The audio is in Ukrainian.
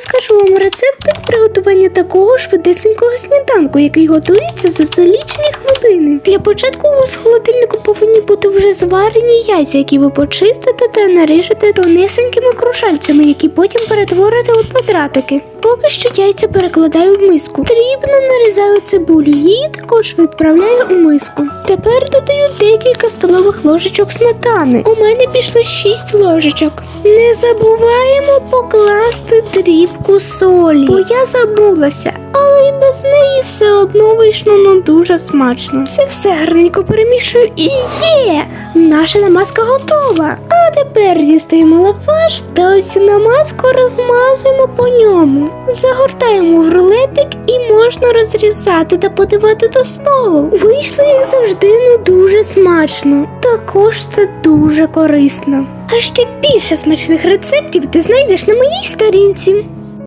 розкажу вам рецепти приготування такого швидесенького сніданку, який готується за за лічені хвилини. Для початку у вас в холодильнику повинні бути вже зварені яйця, які ви почистите та наріжете тонесенькими кружальцями, які потім перетворите у квадратики. Поки що яйця перекладаю в миску. Дрібно нарізаю цибулю, її також відправляю у миску. Тепер додаю декілька столових ложечок сметани. У мене пішло 6 ложечок. Не забуваємо покласти дрібку солі, бо я забулася, але і без неї все одно вийшло ну дуже смачно. Це все гарненько перемішую і є! Наша намазка готова. А тепер дістаємо лаваш та ось намазку розмазуємо по ньому. Загортаємо в рулетик і можна розрізати та подавати до столу. Вийшло, як завжди, ну дуже смачно. Також це дуже корисно. А ще більше смачних рецептів ти знайдеш на моїй сторінці.